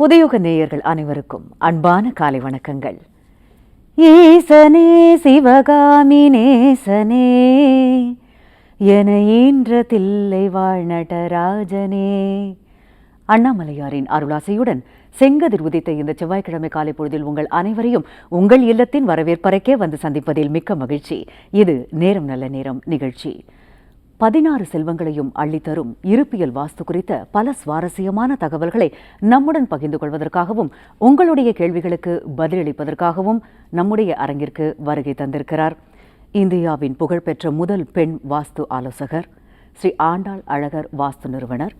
புதியுக நேயர்கள் அனைவருக்கும் அன்பான காலை வணக்கங்கள். ஈசனே சிவகாமி நேசனே என ஈன்ற தில்லை வாழ் நடராஜனே. அண்ணாமலையாரின் அருளாசையுடன் செங்கதிர் உதித்த இந்த செவ்வாய்க்கிழமை காலை பொழுதில் உங்கள் அனைவரையும் உங்கள் இல்லத்தின் வரவேற்பறைக்கே வந்து சந்திப்பதில் மிக்க மகிழ்ச்சி. இது நேரம் நல்ல நேரம் நிகழ்ச்சி. பதினாறு செல்வங்களையும் அள்ளித்தரும் இருப்பியல் வாஸ்து குறித்த பல சுவாரஸ்யமான தகவல்களை நம்முடன் பகிர்ந்து கொள்வதற்காகவும் உங்களுடைய கேள்விகளுக்கு பதிலளிப்பதற்காகவும் நம்முடைய அரங்கிற்கு வருகை தந்திருக்கிறார். இந்தியாவின் புகழ்பெற்ற முதல் பெண் வாஸ்து ஆலோசகர் ஸ்ரீ ஆண்டாள் அழகர் வாஸ்து நிறுவனர்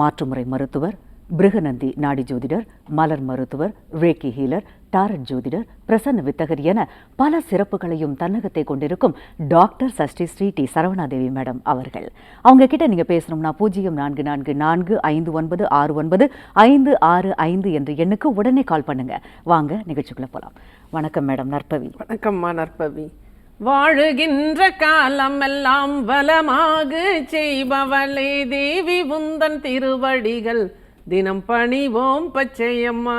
மாற்றுமுறை மருத்துவர் பிருகநந்தி நாடி ஜோதிடர் மலர் மருத்துவர் ரேக்கி ஹீலர் டாரட் ஜோதிடர் பிரசன்ன வித்தகர் என பல சிறப்புகளையும் தன்னகத்தை கொண்டிருக்கும் doctor Sashti Shri T Saravanadevi madam அவர்கள். அவங்க கிட்ட நீங்க பேசணும்னா பூஜ்ஜியம் நான்கு நான்கு நான்கு ஐந்து ஒன்பது ஆறு ஒன்பது ஐந்து ஆறு ஐந்து என்ற எண்ணுக்கு உடனே கால் பண்ணுங்க. வாங்க நிகழ்ச்சிக்குள்ள போலாம். வணக்கம் மேடம் நற்பவி. வணக்கம்மா நற்பவி. வாழுகின்ற காலமெல்லாம் வளமாக செய்பவளே தேவி உந்தன் திருவடிகள். தினம் பணிவோம் பச்சையம்மா.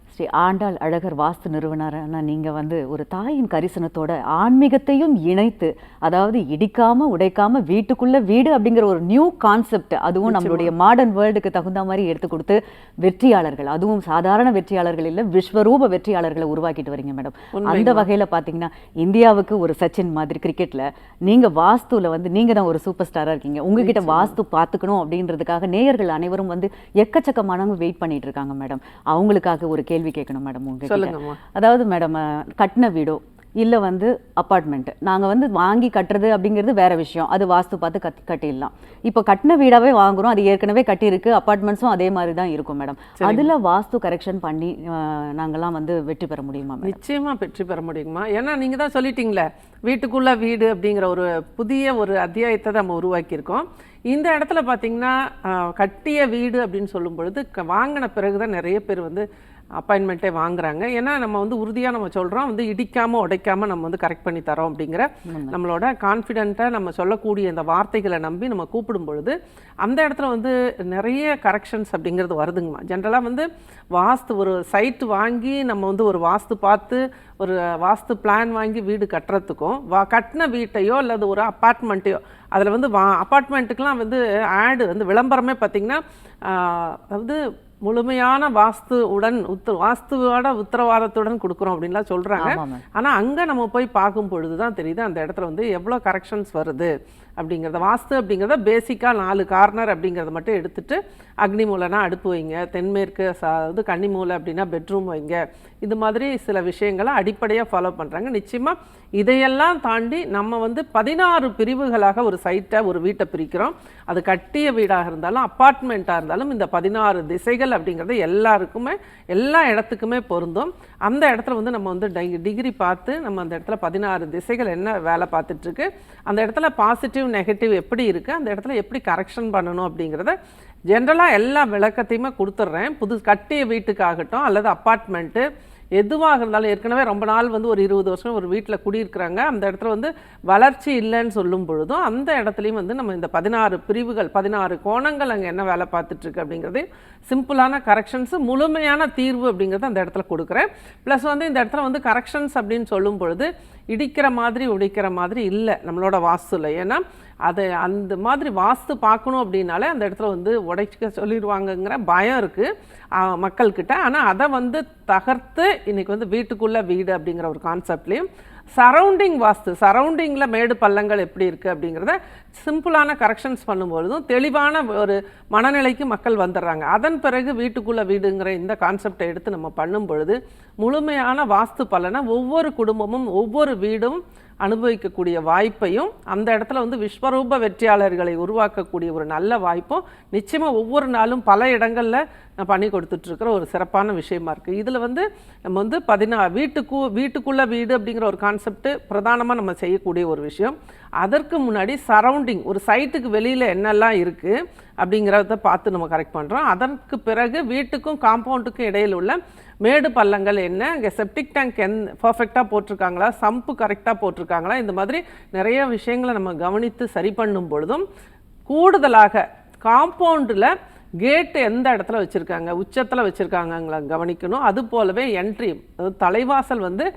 ஸ்ரீ ஆண்டாள் அழகர் வாஸ்து நிறுவனரான நீங்க வந்து ஒரு தாயின் கரிசனத்தோட ஆன்மீகத்தையும் இணைத்து அதாவது இடிக்காம உடைக்காம வீட்டுக்குள்ள வீடு அப்படிங்கிற ஒரு நியூ கான்செப்ட் அதுவும் நம்மளுடைய மாடர்ன் வேர்ல்டுக்கு தகுந்த மாதிரி எடுத்து கொடுத்து வெற்றியாளர்கள் அதுவும் சாதாரண வெற்றியாளர்கள் இல்ல விஸ்வரூப வெற்றியாளர்களை உருவாக்கிட்டு வரீங்க மேடம் அந்த வகையில பாத்தீங்கன்னா இந்தியாவுக்கு ஒரு சச்சின் மாதிரி கிரிக்கெட்ல நீங்க வாஸ்துல வந்து நீங்க தான் ஒரு சூப்பர் ஸ்டாரா இருக்கீங்க. உங்ககிட்ட வாஸ்து பாத்துக்கணும் அப்படின்றதுக்காக நேயர்கள் அனைவரும் வந்து எக்கச்சக்கமானவங்க வெயிட் பண்ணிட்டு இருக்காங்க மேடம் அவங்களுக்காக ஒரு கேள்வி கேட்கணும் மேடம் உங்ககிட்ட. அதாவது மேடம் கட்டின வீடோ இல்ல வந்து அப்பார்ட்மெண்ட் நாங்க வந்து வாங்கி கட்டுறது அப்படிங்கிறது வேற விஷயம். அது வாஸ்து பார்த்து கத்தி கட்டிடலாம். இப்போ கட்டின வீடாவே வாங்குறோம் அது ஏற்கனவே கட்டியிருக்கு அப்பார்ட்மெண்ட்ஸும் அதே மாதிரி தான் இருக்கும் மேடம். அதுல வாஸ்து கரெக்ஷன் பண்ணி அஹ், நாங்கெல்லாம் வந்து வெற்றி பெற முடியுமா மேடம்? நிச்சயமா வெற்றி பெற முடியுமா? ஏன்னா நீங்க தான் சொல்லிட்டீங்களே வீட்டுக்குள்ள வீடு அப்படிங்கிற ஒரு புதிய ஒரு அத்தியாயத்தை நம்ம உருவாக்கியிருக்கோம். இந்த இடத்துல பார்த்தீங்கன்னா கட்டிய வீடு அப்படின்னு சொல்லும் பொழுது வாங்கின பிறகு தான் நிறைய பேர் வந்து அப்பாயின்மெண்ட்டே வாங்குறாங்க. ஏன்னா நம்ம வந்து உறுதியாக நம்ம சொல்கிறோம் வந்து இடிக்காமல் உடைக்காமல் நம்ம வந்து கரெக்ட் பண்ணி தரோம் அப்படிங்கிற நம்மளோட கான்ஃபிடென்ட்டாக நம்ம சொல்லக்கூடிய இந்த வார்த்தைகளை நம்பி நம்ம கூப்பிடும் பொழுது அந்த இடத்துல வந்து நிறைய கரெக்ஷன்ஸ் அப்படிங்கிறது வருதுங்கம்மா. ஜென்ரலாக வந்து வாஸ்து ஒரு சைட் வாங்கி நம்ம வந்து ஒரு வாஸ்து பார்த்து ஒரு வாஸ்து பிளான் வாங்கி வீடு கட்டுறதுக்கும் வா கட்டின வீட்டையோ அல்லது ஒரு அப்பார்ட்மெண்ட்டையோ அதில் வந்து வா அப்பார்ட்மெண்ட்டுக்கெலாம் வந்து ஆடு வந்து விளம்பரமே பார்த்திங்கன்னா அதாவது முழுமையான வாஸ்து உடன் உத்த வாஸ்துவோட உத்தரவாதத்துடன் கொடுக்குறோம் அப்படின்லாம் சொல்கிறாங்க ஆனால் அங்கே நம்ம போய் பார்க்கும் பொழுது தான் தெரியுது அந்த இடத்துல வந்து எவ்வளோ கரெக்ஷன்ஸ் வருது. அப்படிங்கிறத வாஸ்து அப்படிங்கிறத பேசிக்காக நாலு கார்னர் அப்படிங்கிறத மட்டும் எடுத்துட்டு அக்னி மூலைனா அடுப்பு வைங்க. தென்மேற்கு அதாவது கன்னி மூலை அப்படின்னா பெட்ரூம் வைங்க. இது மாதிரி சில விஷயங்களை அடிப்படையாக ஃபாலோ பண்ணுறாங்க நிச்சயமாக இதையெல்லாம் தாண்டி நம்ம வந்து பதினாறு பிரிவுகளாக ஒரு சைட்டை ஒரு வீட்டை பிரிக்கிறோம். அது கட்டிய வீடாக இருந்தாலும் அப்பார்ட்மெண்ட்டாக இருந்தாலும் இந்த பதினாறு திசைகள் அப்படிங்கிறது எல்லாருக்குமே எல்லா இடத்துக்குமே பொருந்தும். அந்த இடத்துல வந்து நம்ம வந்து டை- டிகிரி பார்த்து நம்ம அந்த இடத்துல பதினாறு திசைகள் என்ன வேலை பார்த்துட்ருக்கு அந்த இடத்துல பாசிட்டிவ் நெகட்டிவ் எப்படி இருக்கு அந்த இடத்துல எப்படி கரெக்ஷன் பண்ணணும் அப்படிங்கிறத ஜென்ரலாக எல்லா விளக்கத்தையுமே கொடுத்துட்றேன். புது கட்டிய வீட்டுக்காகட்டும் அல்லது அப்பார்ட்மெண்ட்டு எதுவாக இருந்தாலும் ஏற்கனவே ரொம்ப நாள் வந்து ஒரு இருபது வருஷம் ஒரு வீட்டில் குடியிருக்கிறாங்க. அந்த இடத்துல வந்து வளர்ச்சி இல்லைன்னு சொல்லும் பொழுதும் அந்த இடத்துலையும் வந்து நம்ம இந்த பதினாறு பிரிவுகள் பதினாறு கோணங்கள் அங்கே என்ன வேலை பார்த்துட்ருக்கு அப்படிங்கிறதையும் சிம்பிளான கரெக்ஷன்ஸு முழுமையான தீர்வு அப்படிங்கிறத அந்த இடத்துல கொடுக்குறேன். ப்ளஸ் வந்து இந்த இடத்துல வந்து கரெக்ஷன்ஸ் அப்படின்னு சொல்லும் பொழுது இடிக்கிற மாதிரி உடைக்கிற மாதிரி இல்லை நம்மளோட வாஸ்துல. ஏன்னா அதை அந்த மாதிரி வாஸ்து பார்க்கணும் அப்படின்னாலே அந்த இடத்துல வந்து உடைச்சிக்க சொல்லிடுவாங்கங்கிற பயம் இருக்குது மக்கள்கிட்ட. ஆனால் அதை வந்து தகர்த்து இன்றைக்கி வந்து வீட்டுக்குள்ளே வீடு அப்படிங்கிற ஒரு கான்செப்ட்லேயும் சரௌண்டிங் வாஸ்து சரௌண்டிங்கில் மேடு பள்ளங்கள் எப்படி இருக்குது அப்படிங்கிறத சிம்பிளான கரெக்ஷன்ஸ் பண்ணும்பொழுதும் தெளிவான ஒரு மனநிலைக்கு மக்கள் வந்துடுறாங்க. அதன் பிறகு வீட்டுக்குள்ளே வீடுங்கிற இந்த கான்செப்டை எடுத்து நம்ம பண்ணும் பொழுது முழுமையான வாஸ்து பலனை ஒவ்வொரு குடும்பமும் ஒவ்வொரு வீடும் அனுபவிக்கக்கூடிய வாய்ப்பையும் அந்த இடத்துல வந்து விஸ்வரூப வெற்றியாளர்களை உருவாக்கக்கூடிய ஒரு நல்ல வாய்ப்பும் நிச்சயமாக ஒவ்வொரு நாளும் பல இடங்களில் நான் பண்ணி கொடுத்துட்ருக்கிற ஒரு சிறப்பான விஷயமா இருக்குது இதில் வந்து நம்ம வந்து பதினா வீட்டுக்கு வீட்டுக்குள்ளே வீடு அப்படிங்கிற ஒரு கான்செப்ட் பிரதானமாக நம்ம செய்யக்கூடிய ஒரு விஷயம். அதற்கு முன்னாடி சரௌண்டிங் ஒரு சைட்டுக்கு வெளியில் என்னெல்லாம் இருக்குது அப்படிங்கிறத பார்த்து நம்ம கரெக்ட் பண்ணுறோம் அதற்கு பிறகு வீட்டுக்கும் காம்பவுண்டுக்கும் இடையில் உள்ள மேடு பள்ளங்கள் என்ன? இங்கே செப்டிக் டேங்க் எந் பர்ஃபெக்டாக போட்டிருக்காங்களா? சம்பு கரெக்டாக போட்டிருக்காங்களா? இந்த மாதிரி நிறைய விஷயங்களை நம்ம கவனித்து சரி பண்ணும் பொழுதும் கூடுதலாக காம்பவுண்டில் கேட்டு எந்த இடத்துல வச்சுருக்காங்க? உச்சத்தில் வச்சுருக்காங்கங்களா கவனிக்கணும். அது போலவே என்ட்ரி அதாவது தலைவாசல் வந்து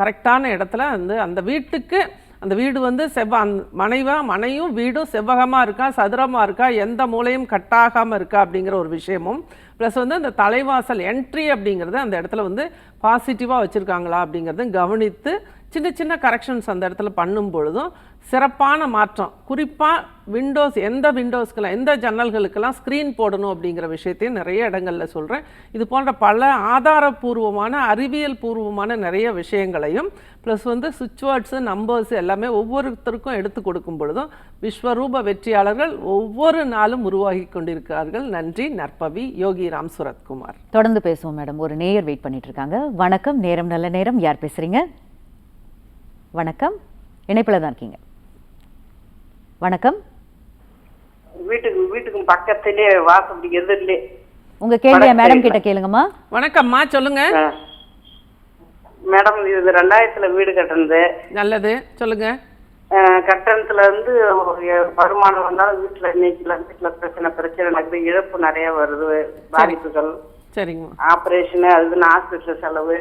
கரெக்டான இடத்துல வந்து அந்த வீட்டுக்கு அந்த வீடு வந்து செவ்வ அந் மனைவா மனையும் வீடும் செவ்வகமாக இருக்கா சதுரமாக இருக்கா எந்த மூலையும் கட்டாகாமல் இருக்கா அப்படிங்கிற ஒரு விஷயமும் ப்ளஸ் வந்து அந்த தலைவாசல் என்ட்ரி அப்படிங்கிறது அந்த இடத்துல வந்து பாசிட்டிவாக வச்சுருக்காங்களா அப்படிங்கிறத கவனித்து சின்ன சின்ன கரெக்ஷன்ஸ் அந்த இடத்துல பண்ணும் பொழுதும் சிறப்பான மாற்றம். குறிப்பாக விண்டோஸ் எந்த விண்டோஸ்க்கெல்லாம் எந்த ஜன்னல்களுக்கெல்லாம் ஸ்க்ரீன் போடணும் அப்படிங்கிற விஷயத்தையும் நிறைய இடங்களில் சொல்கிறேன் இது போன்ற பல ஆதாரபூர்வமான அறிவியல் பூர்வமான நிறைய விஷயங்களையும் ப்ளஸ் வந்து சுவிட்ச் வேர்ட்ஸு நம்பர்ஸ் எல்லாமே ஒவ்வொருத்தருக்கும் எடுத்து கொடுக்கும் பொழுதும் விஸ்வரூப வெற்றியாளர்கள் ஒவ்வொரு நாளும் உருவாகி கொண்டிருக்கிறார்கள். நன்றி. நற்பவி யோகி ராம் சுரத்குமார். தொடர்ந்து பேசுவோம் மேடம். ஒரு நேயர் வெயிட் பண்ணிட்டு இருக்காங்க. வணக்கம். நேரம் நல்ல நேரம். யார் பேசுகிறீங்க வணக்கம். இணைப்பில் தான் இருக்கீங்க. வணக்கம். வீட்டுக்கு வீட்டுக்கு பக்கத்திலே வாசப்படி எதிரிலே உங்க கேள்வியை. மேடம் கிட்ட கேளுங்கம்மா. வணக்கம்மா சொல்லுங்க. மேடம் இது ரெண்டாயிரத்துல வீடு கட்டினது. நல்லது சொல்லுங்க. கட்டணத்துல ஒரு வருமானம் வந்தாலும் வீட்டுல இன்னைக்குல வீட்டுல பிரச்சனை பிரச்சனை நடக்குது இழப்பு நிறைய வருது பாதிப்புகள். சரிங்கம்மா. ஆபரேஷன் அதுன்னு ஹாஸ்பிட்டல் செலவு.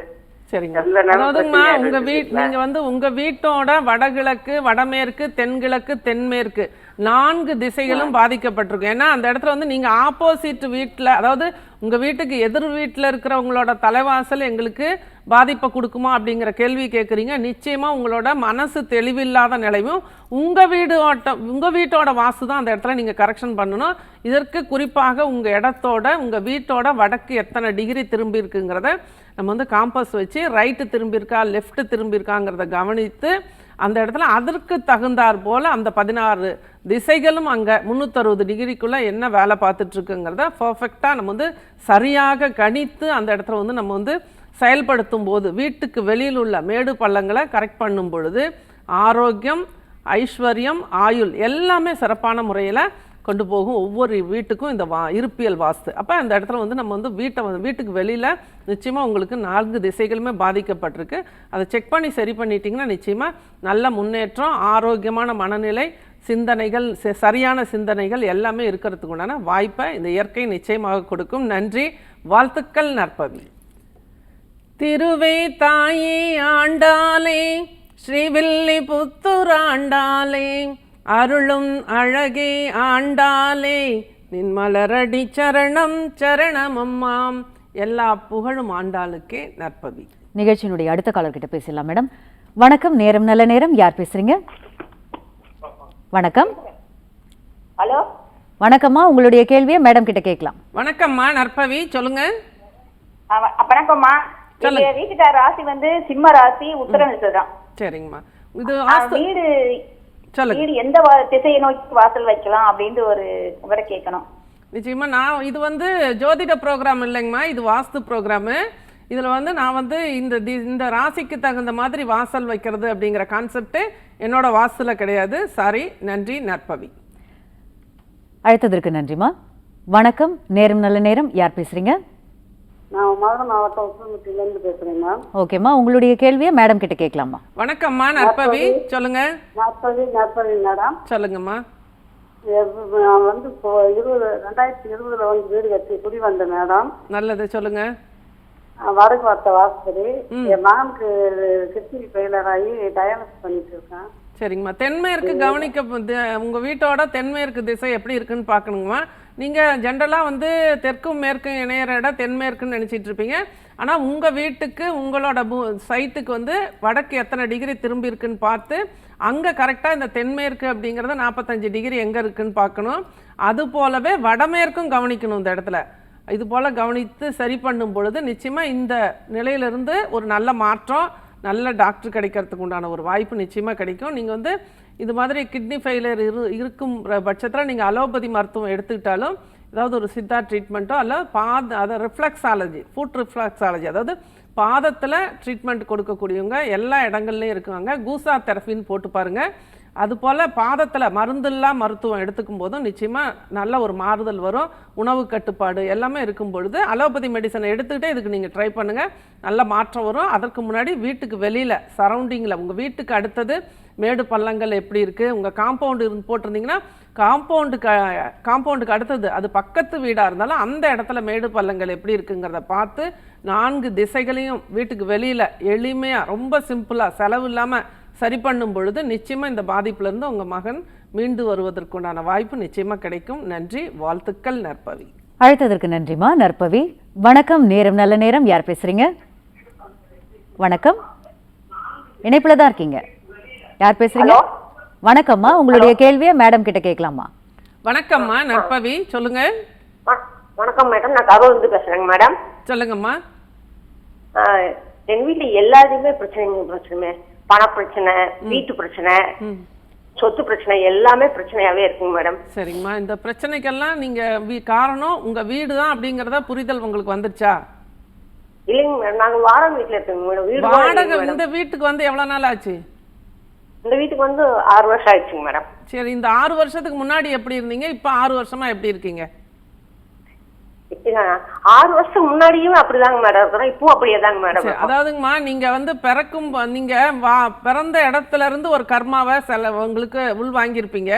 சரிங்க. அதாவதுங்கம்மா உங்க வீட். நீங்க வந்து உங்க வீட்டோட வடகிழக்கு வடமேற்கு தென்கிழக்கு தென்மேற்கு நான்கு திசைகளும் பாதிக்கப்பட்டிருக்கும். ஏன்னா அந்த இடத்துல வந்து நீங்க ஆப்போசிட் வீட்ல அதாவது உங்க வீட்டுக்கு எதிர் வீட்ல இருக்கிறவங்களோட தலைவாசல் எங்களுக்கு பாதிப்பை கொடுக்குமா அப்படிங்கிற கேள்வி கேட்குறீங்க நிச்சயமா உங்களோட மனசு தெளிவில்லாத நிலையும் உங்க வீடு ஓட்ட உங்க வீட்டோட வாசு தான் அந்த இடத்துல நீங்க கரெக்ஷன் பண்ணணும். இதற்கு குறிப்பாக உங்க இடத்தோட உங்க வீட்டோட வடக்கு எத்தனை டிகிரி திரும்பி இருக்குங்கிறத நம்ம வந்து காம்பஸ் வச்சு ரைட்டு திரும்பியிருக்கா லெஃப்ட்டு திரும்பியிருக்காங்கிறத கவனித்து அந்த இடத்துல அதற்கு தகுந்தாற் போல் அந்த பதினாறு திசைகளும் அங்கே முந்நூற்றறுபது டிகிரிக்குள்ளே என்ன வேலை பார்த்துட்ருக்குங்கிறத பர்ஃபெக்டாக நம்ம வந்து சரியாக கணித்து அந்த இடத்துல வந்து நம்ம வந்து செயல்படுத்தும் போது வீட்டுக்கு வெளியில் உள்ள மேடு பள்ளங்களை கரெக்ட் பண்ணும் பொழுது ஆரோக்கியம் ஐஸ்வர்யம் ஆயுள் எல்லாமே சிறப்பான முறையில் கொண்டு போகும் ஒவ்வொரு வீட்டுக்கும் இந்த வா இருப்பியல் வாஸ்து. அப்போ அந்த இடத்துல வந்து நம்ம வந்து வீட்டை வந்து வீட்டுக்கு வெளியில் நிச்சயமாக உங்களுக்கு நான்கு திசைகளுமே பாதிக்கப்பட்டிருக்கு. அதை செக் பண்ணி சரி பண்ணிட்டீங்கன்னா நிச்சயமாக நல்ல முன்னேற்றம் ஆரோக்கியமான மனநிலை சிந்தனைகள் சரியான சிந்தனைகள் எல்லாமே இருக்கிறதுக்கு உண்டான வாய்ப்பை இந்த இயற்கை நிச்சயமாக கொடுக்கும். நன்றி. வாழ்த்துக்கள் நற்பவி. திருவே தாயே ஆண்டாலே ஸ்ரீவில்லி புத்தூர் ஆண்டாலே அருளும் அழகே ஆண்டாளே நின் மலரடி சரணம் சரணம் அம்மாம் எல்லா புகழும் ஆண்டாளுக்கே நற்பவி. நிகழ்ச்சியினுடைய அடுத்த காலர் கிட்ட பேசலாம் மேடம். வணக்கம் நேரம் நல்ல நேரம். யார் பேசுறீங்க? வணக்கம். ஹலோ? வணக்கம்மா உங்களுடைய கேள்வியை மேடம் கிட்ட கேட்கலாம். வணக்கம்மா நற்பவி சொல்லுங்க. வணக்கம்மா. வீட்டுக்கார ராசி வந்து சிம்ம ராசி உத்தர நட்சத்திரம். சரிங்கம்மா. இது வீடு வீடு எந்த திசையை நோக்கி வாசல் வைக்கலாம் அப்படின்ட்டு ஒரு உங்கள்கிட்ட கேட்கணும். நிச்சயமா நான் இது வந்து ஜோதிட ப்ரோக்ராம் இல்லைங்கம்மா இது வாஸ்து ப்ரோக்ராமு இதில் வந்து நான் வந்து இந்த தி- இந்த ராசிக்கு தகுந்த மாதிரி வாசல் வைக்கிறது அப்படிங்கிற கான்செப்ட் என்னோட வாஸ்துல கிடையாது. சாரி நன்றி நற்பவி. அழைத்ததற்கு நன்றிம்மா. வணக்கம் நேரம் நல்ல நேரம். யார் பேசுறீங்க? நான் மதுரை மாவட்டம் உசுமத்திலேருந்து பேசுறேன் மேம் ஓகேம்மா உங்களுடைய கேள்வியை மேடம் கிட்ட கேட்கலாமா வணக்கம்மா நற்பவி. சொல்லுங்க. நாற்பது நாற்பது மேடம் சொல்லுங்கம்மா. நான் வந்து இப்போ இருபது ரெண்டாயிரத்தி இருபதுல வந்து வீடு கட்டி குடி வந்தேன் மேடம் நல்லது சொல்லுங்க. வடக்கு வார்த்தை வாசப்படி என் மகனுக்கு கிட்னி ஃபெயிலர் ஆகி டயாலிசிஸ் பண்ணிட்டு இருக்கேன். சரிங்கம்மா. தென்மேற்கு கவனிக்க உங்க வீட்டோட தென்மேற்கு திசை எப்படி இருக்குன்னு பார்க்கணுங்கம்மா. நீங்கள் ஜென்ரலாக வந்து தெற்கும் மேற்கும் இணையிற இடம் தென்மேற்குன்னு நினச்சிட்டு இருப்பீங்க. ஆனால் உங்கள் வீட்டுக்கு உங்களோட பூ- சைட்டுக்கு வந்து வடக்கு எத்தனை டிகிரி திரும்பி இருக்குன்னு பார்த்து அங்கே கரெக்டாக இந்த தென்மேற்கு அப்படிங்கிறத நாற்பத்தஞ்சு டிகிரி எங்கே இருக்குன்னு பார்க்கணும். அது போலவே வடமேற்கும் கவனிக்கணும் இந்த இடத்துல. இது போல் கவனித்து சரி பண்ணும் பொழுது நிச்சயமாக இந்த நிலையிலிருந்து ஒரு நல்ல மாற்றம் நல்ல டாக்டர் கிடைக்கிறதுக்கு உண்டான ஒரு வாய்ப்பு நிச்சயமாக கிடைக்கும். நீங்கள் வந்து இது மாதிரி கிட்னி ஃபெயிலியர் இரு இருக்கும் பட்சத்தில் நீங்கள் அலோபதி மருத்துவம் எடுத்துக்கிட்டாலும் ஏதாவது ஒரு சித்தா ட்ரீட்மெண்ட்டோ அல்ல பாத அதை ரிஃப்ளக்ஸாலஜி ஃபுட் ரிஃப்ளக்ஸாலஜி அதாவது பாதத்தில் ட்ரீட்மெண்ட் கொடுக்கக்கூடியவங்க எல்லா இடங்கள்லையும் இருக்காங்க கூசா தெரஃபின்னு போட்டு பாருங்கள் அதுபோல் பாதத்தில் மருந்தில்லா மருத்துவம் எடுத்துக்கும் போதும் நிச்சயமாக நல்ல ஒரு மாறுதல் வரும். உணவு கட்டுப்பாடு எல்லாமே இருக்கும் பொழுது அலோபதி மெடிசனை எடுத்துக்கிட்டே இதுக்கு நீங்கள் ட்ரை பண்ணுங்கள் நல்ல மாற்றம் வரும். அதற்கு முன்னாடி வீட்டுக்கு வெளியில் சரௌண்டிங்கில் உங்கள் வீட்டுக்கு அடுத்தது மேடு பள்ளங்கள் எப்படி இருக்குது உங்கள் காம்பவுண்டு இருந்து போட்டிருந்தீங்கன்னா காம்பவுண்டுக்கு காம்பவுண்டுக்கு அடுத்தது அது பக்கத்து வீடாக இருந்தாலும் அந்த இடத்துல மேடு பள்ளங்கள் எப்படி இருக்குங்கிறத பார்த்து நான்கு திசைகளையும் வீட்டுக்கு வெளியில் எளிமையாக ரொம்ப சிம்பிளாக செலவு இல்லாமல் சரி பண்ணும் பொழுது நிச்சயமாக இந்த பாதிப்புலேருந்து உங்கள் மகன் மீண்டு வருவதற்குண்டான வாய்ப்பு நிச்சயமாக கிடைக்கும். நன்றி. வாழ்த்துக்கள் நற்பவி. அழைத்ததற்கு நன்றிமா நற்பவி. வணக்கம். நேரம் நல்ல நேரம். யார் பேசுறீங்க? வணக்கம். இணைப்பில் தான் இருக்கீங்க. யார் பேசுறீங்க? வணக்கம்மா. உங்களுடைய கேள்வியை மேடம் கிட்ட கேட்கலாமா? வணக்கம்மா நற்பவி. சொல்லுங்க. வணக்கம் மேடம். நான் கரூர் இருந்து பேசுறேங்க மேடம். சொல்லுங்கம்மா. ஆஹ், எங்க வீட்டுல எல்லாத்தையுமே பிரச்சனைங்க பிரச்சனை பண பிரச்சனை வீட்டு பிரச்சனை சொத்து பிரச்சனை எல்லாமே பிரச்சனையாவே இருக்குங்க மேடம். சரிங்கம்மா. இந்த பிரச்சனைக்கெல்லாம் நீங்கள் வீ காரணம் உங்கள் வீடு தான் அப்படிங்கிறத புரிதல் உங்களுக்கு வந்துருச்சா? இல்லைங்க மேடம். நாங்க வாடகை வீட்டுல இருக்கோங்க மேடம். வாடகை இந்த வீட்டுக்கு வந்து எவ்வளோ நாள் ஆச்சு? இந்த வீட்டுக்கு வந்து ஆறு வருஷம் ஆயிடுச்சுங்க மேடம். சரி இந்த ஆறு வருஷத்துக்கு முன்னாடி எப்படி இருந்தீங்க? இப்போ ஆறு வருஷமா எப்படி இருக்கீங்க? ஆறு வருஷம் முன்னாடியும் அப்படிதாங்க மேடம் இருக்கிறோம். இப்பவும் அப்படியே தாங்க மேடம். அதாவதுங்கம்மா நீங்க வந்து பிறக்கும் நீங்க பிறந்த இடத்துல இருந்து ஒரு கர்மாவை சில உங்களுக்கு உள் வாங்கியிருப்பீங்க.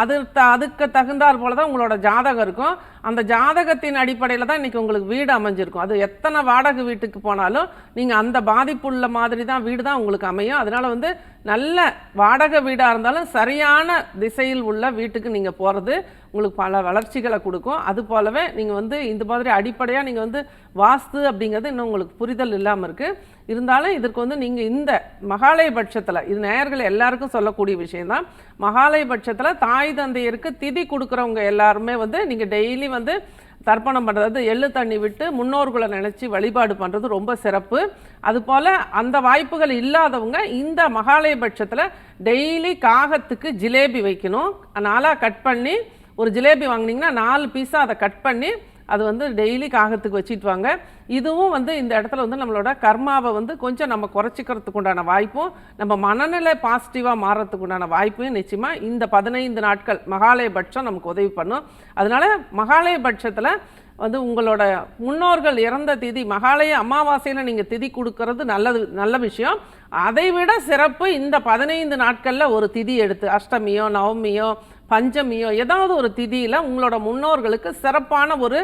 அது அதுக்கு தகுந்தாற் போல தான் உங்களோட ஜாதகம் இருக்கும். அந்த ஜாதகத்தின் அடிப்படையில் தான் இன்னைக்கு உங்களுக்கு வீடு அமைஞ்சிருக்கும். அது எத்தனை வாடகை வீட்டுக்கு போனாலும் நீங்கள் அந்த பாதிப்புள்ள மாதிரி தான் வீடு தான் உங்களுக்கு அமையும். அதனால வந்து நல்ல வாடகை வீடாக இருந்தாலும் சரியான திசையில் உள்ள வீட்டுக்கு நீங்கள் போகிறது உங்களுக்கு பல வளர்ச்சிகளை கொடுக்கும். அது போலவே நீங்கள் வந்து இந்த மாதிரி அடிப்படையாக நீங்கள் வந்து வாஸ்து அப்படிங்கிறது இன்னும் உங்களுக்கு புரிதல் இல்லாமல் இருக்குது இருந்தாலும் இதற்கு வந்து நீங்கள் இந்த மகாலய பட்சத்தில் இது நேயர்கள் எல்லாருக்கும் சொல்லக்கூடிய விஷயந்தான் மகாலய பட்சத்தில் தாய் தந்தையருக்கு திதி கொடுக்குறவங்க எல்லாருமே வந்து நீங்கள் டெய்லி வந்து தர்ப்பணம் பண்ணுறது எள்ளு தண்ணி விட்டு முன்னோர்களை நினச்சி வழிபாடு பண்ணுறது ரொம்ப சிறப்பு. அதுபோல் அந்த வாய்ப்புகள் இல்லாதவங்க இந்த மகாலயபட்சத்தில் டெய்லி காகத்துக்கு ஜிலேபி வைக்கணும். நாளாக கட் பண்ணி ஒரு ஜிலேபி வாங்குனீங்கன்னா நாலு பீஸாக அதை கட் பண்ணி அது வந்து டெய்லி காகத்துக்கு வச்சிட்டு வாங்க இதுவும் வந்து இந்த இடத்துல வந்து நம்மளோட கர்மாவை வந்து கொஞ்சம் நம்ம குறைச்சிக்கிறதுக்கு உண்டான வாய்ப்பும் நம்ம மனநிலை பாசிட்டிவாக மாறுறதுக்கு உண்டான வாய்ப்பையும் நிச்சயமாக இந்த பதினைந்து நாட்கள் மகாலயபட்சம் நமக்கு உதவி பண்ணும். அதனால மகாலய பட்சத்தில் வந்து உங்களோட முன்னோர்கள் இறந்த திதி மகாலய அமாவாசையில் நீங்கள் திதி கொடுக்கறது நல்லது நல்ல விஷயம். அதை விட சிறப்பு இந்த பதினைந்து நாட்களில் ஒரு திதி எடுத்து அஷ்டமியோ நவமியோ பஞ்சமியோ ஏதாவது ஒரு திதியில் உங்களோட முன்னோர்களுக்கு சிறப்பான ஒரு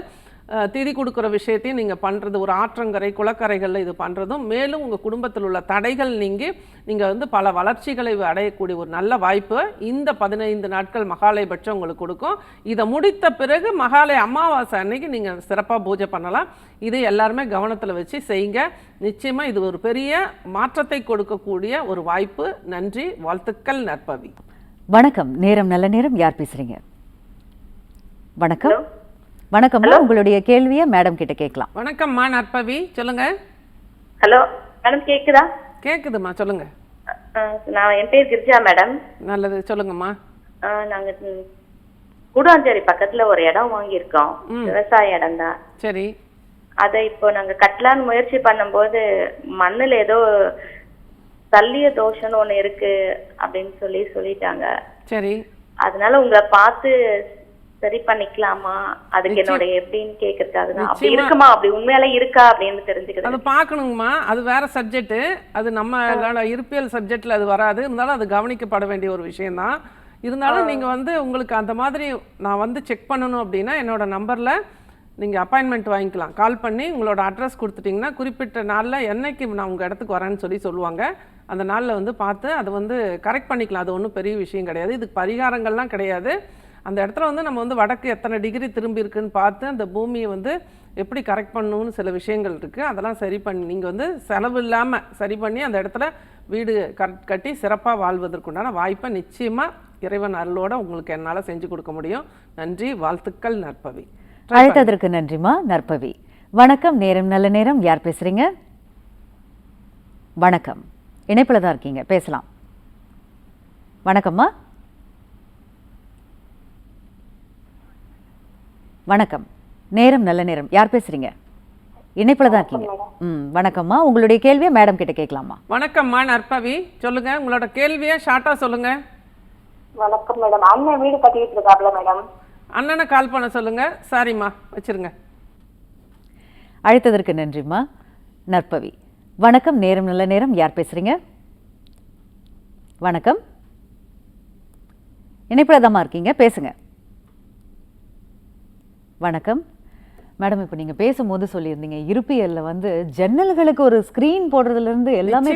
திதி கொடுக்குற விஷயத்தையும் நீங்கள் பண்ணுறது ஒரு ஆற்றங்கரை குளக்கரைகளில் இது பண்ணுறதும் மேலும் உங்கள் குடும்பத்தில் உள்ள தடைகள் நீங்கி நீங்கள் வந்து பல வளர்ச்சிகளை அடையக்கூடிய ஒரு நல்ல வாய்ப்பு இந்த பதினைந்து நாட்கள் மகாலயபட்சம் உங்களுக்கு கொடுக்கும். இதை முடித்த பிறகு மகாலய அமாவாசை அன்னைக்கு நீங்கள் சிறப்பாக பூஜை பண்ணலாம். இது எல்லாருமே கவனத்தில் வச்சு செய்யுங்க. நிச்சயமாக இது ஒரு பெரிய மாற்றத்தை கொடுக்கக்கூடிய ஒரு வாய்ப்பு. நன்றி. வாழ்த்துக்கள் நற்பவி. வணக்கம். நேரம் நல்ல நேரம். யார் பேசுறீங்க? வணக்கம். வணக்கம்மா. உங்களுடைய கேள்வியை மேடம் கிட்ட கேட்கலாம். வணக்கம்மா நற்பவி. சொல்லுங்க. ஹலோ. மேடம் கேக்குதா? கேக்குதுமா சொல்லுங்க. நான் என் பேர் கிரிஜா மேடம். நல்லது. சொல்லுங்கம்மா. நாங்க கூடாஞ்சேரி பக்கத்துல ஒரு இடம் வாங்கியிருக்கோம். விவசாய இடம் தான். சரி. அதை இப்போ நாங்க கட்டலான்னு முயற்சி பண்ணும்போது மண்ணுல ஏதோ தள்ளிய தோஷம்னு ஒண்ணு இருக்கு அப்படின்னு சொல்லி சொல்லிட்டாங்க. சரி. அதனால உங்களை பார்த்து சரி பண்ணிக்கலாமா? அதுக்கு என்னோட எப்படின்னு கேக்குறதுக்காக தான் அப்படி. இருக்குமா? அப்படி உண்மையாலே இருக்கா அப்படின்னு தெரிஞ்சுக்கிறது. அது பார்க்கணுங்கம்மா. அது வேற சப்ஜெக்ட் அது நம்ம இருப்பியல் சப்ஜெக்ட்ல அது வராது. இருந்தாலும் அது கவனிக்கப்பட வேண்டிய ஒரு விஷயம்தான். இருந்தாலும் நீங்க வந்து உங்களுக்கு அந்த மாதிரி நான் வந்து செக் பண்ணணும் அப்படின்னா என்னோட நம்பர்ல நீங்கள் அப்பாயின்மெண்ட் வாங்கிக்கலாம். கால் பண்ணி உங்களோட அட்ரஸ் கொடுத்துட்டிங்கன்னா குறிப்பிட்ட நாளில் என்னைக்கு நான் உங்கள் இடத்துக்கு வரேன்னு சொல்லி சொல்லுவாங்க. அந்த நாளில் வந்து பார்த்து அதை வந்து கரெக்ட் பண்ணிக்கலாம். அது ஒன்றும் பெரிய விஷயம் கிடையாது. இதுக்கு பரிகாரங்கள்லாம் கிடையாது. அந்த இடத்துல வந்து நம்ம வந்து வடக்கு எத்தனை டிகிரி திரும்பி இருக்குன்னு பார்த்து அந்த பூமியை வந்து எப்படி கரெக்ட் பண்ணணும்னு சில விஷயங்கள் இருக்குது அதெல்லாம் சரி பண்ணி நீங்கள் வந்து செலவு இல்லாமல் சரி பண்ணி அந்த இடத்துல வீடு கரெக்ட் கட்டி சிறப்பாக வாழ்வதற்குண்டான வாய்ப்பை நிச்சயமாக இறைவன் அருளோட உங்களுக்கு என்னால் செஞ்சு கொடுக்க முடியும். நன்றி வாழ்த்துக்கள் நற்பவி. அழைத்ததற்கு நன்றிமா நற்பவி. வணக்கம் நேரம் நல்ல நேரம். யார் பேசுறீங்க? வணக்கம். இணைப்பில் தான் இருக்கீங்க. பேசலாம். வணக்கம்மா. வணக்கம். நேரம் நல்ல நேரம். யார் பேசுறீங்க? இணைப்பில் தான் இருக்கீங்க. ம் வணக்கம்மா. உங்களுடைய கேள்வியை மேடம் கிட்ட கேட்கலாமா? வணக்கம்மா நற்பவி. சொல்லுங்க. உங்களோட கேள்வியை ஷார்ட்டா சொல்லுங்க. வணக்கம் மேடம். அண்ணன் வீடு கட்டிட்டு இருக்காப்ல மேடம். அண்ணனை கால் பண்ண சொல்லுங்கள் சாரிம்மா வச்சிருங்க. அழைத்ததற்கு நன்றிம்மா. நற்பவி வணக்கம். நேரம் நல்ல நேரம். யார் பேசுகிறீங்க வணக்கம். இணைப்பில் தாம்மா இருக்கீங்க. பேசுங்க. வணக்கம். மேடம் இப்போ நீங்க பேசும்போது சொல்லியிருந்தீங்க இருப்பியல்ல வந்து ஜன்னல்களுக்கு ஒரு ஸ்கிரீன் போடுறதுல இருந்து எல்லாமே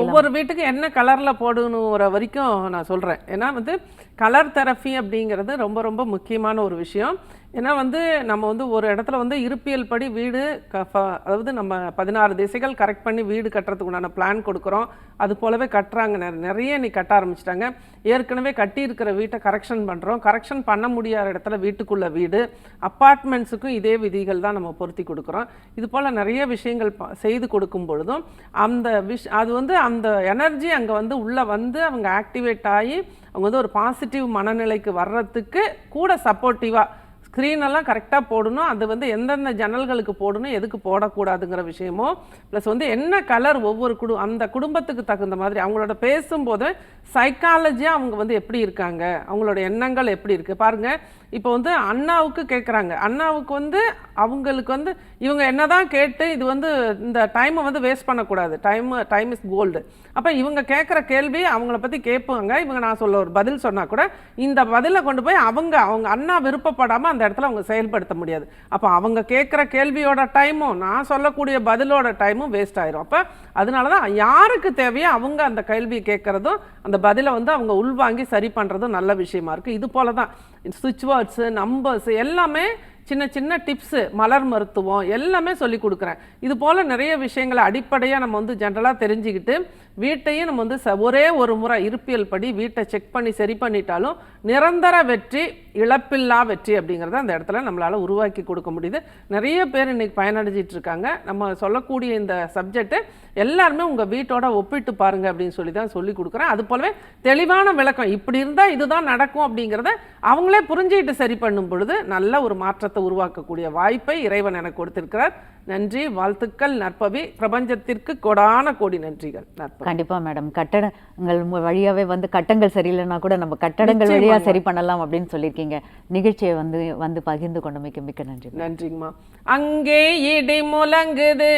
ஒவ்வொரு வீட்டுக்கு என்ன கலர்ல போடணுங்கிற வரைக்கும் நான் சொல்றேன். ஏன்னா வந்து கலர் தெரப்பி அப்படிங்கிறது ரொம்ப ரொம்ப முக்கியமான ஒரு விஷயம். ஏன்னா வந்து நம்ம வந்து ஒரு இடத்துல வந்து இருப்பியல் படி வீடு க- ஃப- அதாவது நம்ம பதினாறு திசைகள் கரெக்ட் பண்ணி வீடு கட்டுறதுக்கு உண்டான பிளான் கொடுக்குறோம். அது போலவே கட்டுறாங்க. நிறைய நீ கட்ட ஆரம்பிச்சிட்டாங்க. ஏற்கனவே கட்டி இருக்கிற வீட்டை கரெக்ஷன் பண்ணுறோம் கரெக்ஷன் பண்ண முடியாத இடத்துல வீட்டுக்குள்ள வீடு. அப்பார்ட்மெண்ட்ஸுக்கும் இதே விதிகள் தான் நம்ம பொருத்தி கொடுக்குறோம். இது போல் நிறைய விஷயங்கள் செய்து கொடுக்கும் பொழுதும் அந்த விஷ் அது வந்து அந்த எனர்ஜி அங்கே வந்து உள்ளே வந்து அவங்க ஆக்டிவேட் ஆகி அவங்க வந்து ஒரு பாசிட்டிவ் மனநிலைக்கு வர்றதுக்கு கூட சப்போர்ட்டிவாக ஸ்க்ரீனெல்லாம் கரெக்டாக போடணும். அது வந்து எந்தெந்த ஜன்னல்களுக்கு போடணும் எதுக்கு போடக்கூடாதுங்கிற விஷயமோ ப்ளஸ் வந்து என்ன கலர் ஒவ்வொரு குடு அந்த குடும்பத்துக்கு தகுந்த மாதிரி அவங்களோட பேசும்போது சைக்காலஜியாக அவங்க வந்து எப்படி இருக்காங்க அவங்களோட எண்ணங்கள் எப்படி இருக்குது பாருங்கள் இப்போ வந்து அண்ணாவுக்கு கேட்குறாங்க அண்ணாவுக்கு வந்து அவங்களுக்கு வந்து இவங்க என்னதான் கேட்டு இது வந்து இந்த டைமை வந்து வேஸ்ட் பண்ணக்கூடாது. டைம் டைம் இஸ் கோல்டு அப்போ இவங்க கேட்குற கேள்வி அவங்கள பற்றி கேட்பாங்க. இவங்க நான் சொல்ல ஒரு பதில் சொன்னால் கூட இந்த பதிலை கொண்டு போய் அவங்க அவங்க அண்ணா விருப்பப்படாமல் அந்த இடத்துல அவங்க செயல்படுத்த முடியாது. அப்போ அவங்க கேட்குற கேள்வியோட டைமும் நான் சொல்லக்கூடிய பதிலோட டைமும் வேஸ்ட் ஆயிரும். அப்போ அதனால தான் யாருக்கு தேவையோ அவங்க அந்த கேள்வி கேட்குறதும் அந்த பதிலை வந்து அவங்க உள்வாங்கி சரி பண்ணுறதும் நல்ல விஷயமா இருக்குது இது போல தான் சுவிட்ச் வேர்ட்ஸு நம்பர்ஸ் எல்லாமே சின்ன சின்ன டிப்ஸு மலர் மருத்துவம் எல்லாமே சொல்லி கொடுக்குறேன். இது போல் நிறைய விஷயங்களை அடிப்படையாக நம்ம வந்து ஜென்ரலாக தெரிஞ்சுக்கிட்டு வீட்டையும் நம்ம வந்து ச- ஒரே ஒரு முறை இருப்பியல் படி வீட்டை செக் பண்ணி சரி பண்ணிட்டாலும் நிரந்தர வெற்றி இழப்பில்லா வெற்றி அப்படிங்கிறத அந்த இடத்துல நம்மளால் உருவாக்கி கொடுக்க முடியுது. நிறைய பேர் இன்னைக்கு பயனடைஞ்சிட்டு இருக்காங்க. நம்ம சொல்லக்கூடிய இந்த சப்ஜெக்ட்டு எல்லாருமே உங்கள் வீட்டோட ஒப்பிட்டு பாருங்க அப்படின்னு சொல்லி தான் சொல்லி கொடுக்குறேன். அது போலவே தெளிவான விளக்கம் இப்படி இருந்தால் இதுதான் நடக்கும் அப்படிங்கிறத அவங்களே புரிஞ்சுக்கிட்டு சரி பண்ணும் பொழுது நல்ல ஒரு மாற்றத்தை உருவாக்கக்கூடிய வாய்ப்பை இறைவன் எனக்கு கொடுத்திருக்கிறார். நன்றி வாழ்த்துக்கள் நற்பவி. பிரபஞ்சத்திற்கு கொடான கோடி நன்றிகள். கண்டிப்பா மேடம். கட்டடங்கள் வழியாவே வந்து கட்டங்கள் சரியில்லைன்னா கூட நம்ம கட்டடங்கள் வழியா. சரி பண்ணலாம் அப்படின்னு சொல்லியிருக்கீங்க. நிகழ்ச்சியை வந்து வந்து பகிர்ந்து கொண்டமைக்கு மிக்க நன்றி நன்றிங்கம்மா அங்கே இடி முழங்குது.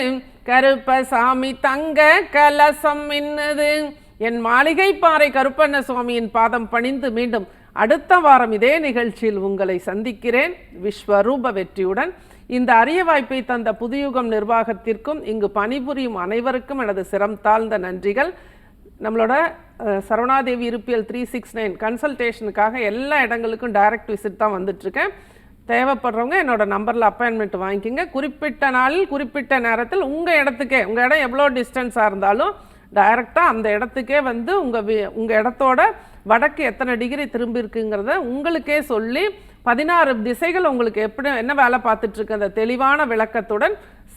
கருப்பசாமி தங்க கலசம் மின்னுது. என் மாளிகை பாறை கருப்பண்ண சுவாமியின் பாதம் பணிந்து மீண்டும் அடுத்த வாரம் இதே நிகழ்ச்சியில் உங்களை சந்திக்கிறேன். விஸ்வரூப வெற்றியுடன். இந்த அரிய வாய்ப்பை தந்த புதுயுகம் நிர்வாகத்திற்கும் இங்கு பணிபுரியும் அனைவருக்கும் எனது சிரம் தாழ்ந்த நன்றிகள். நம்மளோட சரவணாதேவி இருப்பியல் த்ரீ சிக்ஸ் நைன் கன்சல்டேஷனுக்காக எல்லா இடங்களுக்கும் டைரக்ட் விசிட் தான் வந்துட்டுருக்கேன். தேவைப்படுறவங்க என்னோட நம்பரில் அப்பாயின்மெண்ட் வாங்கிக்கோங்க. குறிப்பிட்ட நாளில் குறிப்பிட்ட நேரத்தில் உங்கள் இடத்துக்கே உங்கள் இடம் எவ்வளோ டிஸ்டன்ஸாக இருந்தாலும் டைரெக்டாக அந்த இடத்துக்கே வந்து உங்கள் உங்கள் இடத்தோட வடக்கு எத்தனை டிகிரி திரும்பி இருக்குங்கிறத உங்களுக்கே சொல்லி பதினாறு திசைகள் உங்களுக்கு எப்படி என்ன வேலை பார்த்துட்டு இருக்கு அந்த தெளிவான விளக்கத்துடன்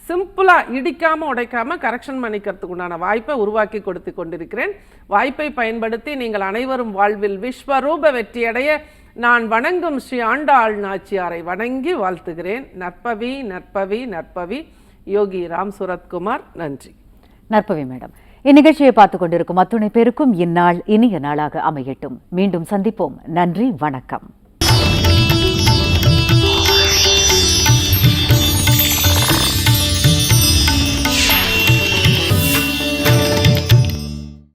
சிம்பிளாக இடிக்காமல் உடைக்காமல் கரெக்ஷன் பண்ணிக்கிறதுக்கு உண்டான வாய்ப்பை உருவாக்கி கொடுத்து கொண்டிருக்கிறேன். வாய்ப்பை பயன்படுத்தி நீங்கள் அனைவரும் வாழ்வில் விஸ்வரூப வெற்றியடைய நான் வணங்கும் ஸ்ரீ ஆண்டாள் நாச்சியாரை வணங்கி வாழ்த்துகிறேன். நற்பவி நற்பவி நற்பவி. யோகி ராம் சுரத்குமார் நன்றி. நற்பவி மேடம். இந்நிகழ்ச்சியை பார்த்துக் கொண்டிருக்கும் அத்துணை பேருக்கும் இந்நாள் இனிய நாளாக அமையட்டும். மீண்டும் சந்திப்போம். நன்றி வணக்கம்.